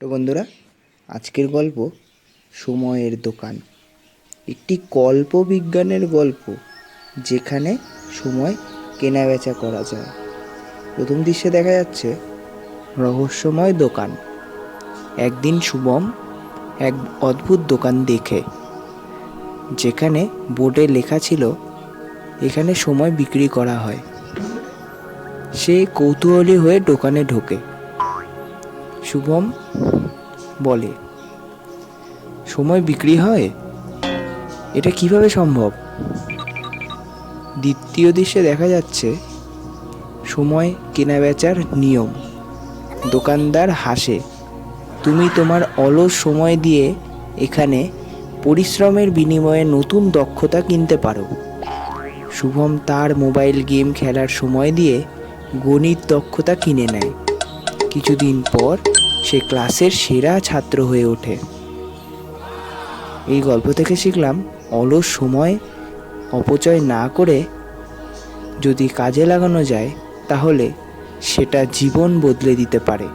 তো বন্ধুরা, আজকের গল্প সময়ের দোকান। একটি কল্প বিজ্ঞানের গল্প যেখানে সময় কেনা বেচা করা যায়। প্রথম দৃশ্যে দেখা যাচ্ছে রহস্যময় দোকান। একদিন শুভম এক অদ্ভুত দোকান দেখে, যেখানে বোর্ডে লেখা ছিল, এখানে সময় বিক্রি করা হয়। সে কৌতূহলী হয়ে দোকানে ঢোকে। শুভম বলে, সময় বিক্রি হয়? এটা কীভাবে সম্ভব? দ্বিতীয় দৃশ্যে দেখা যাচ্ছে, সময় কেনা বেচার নিয়ম। দোকানদার হাসে, তুমি তোমার অলস সময় দিয়ে এখানে পরিশ্রমের বিনিময়ে নতুন দক্ষতা কিনতে পারো। শুভম তার মোবাইল গেম খেলার সময় দিয়ে গণিত দক্ষতা কিনে নেয়। কিছুদিন পর সে ক্লাসের সেরা ছাত্র হয়ে ওঠে। এই গল্প থেকে শিখলাম, অলস সময় অপচয় না করে যদি কাজে লাগানো যায়, তাহলে সেটা জীবন বদলে দিতে পারে।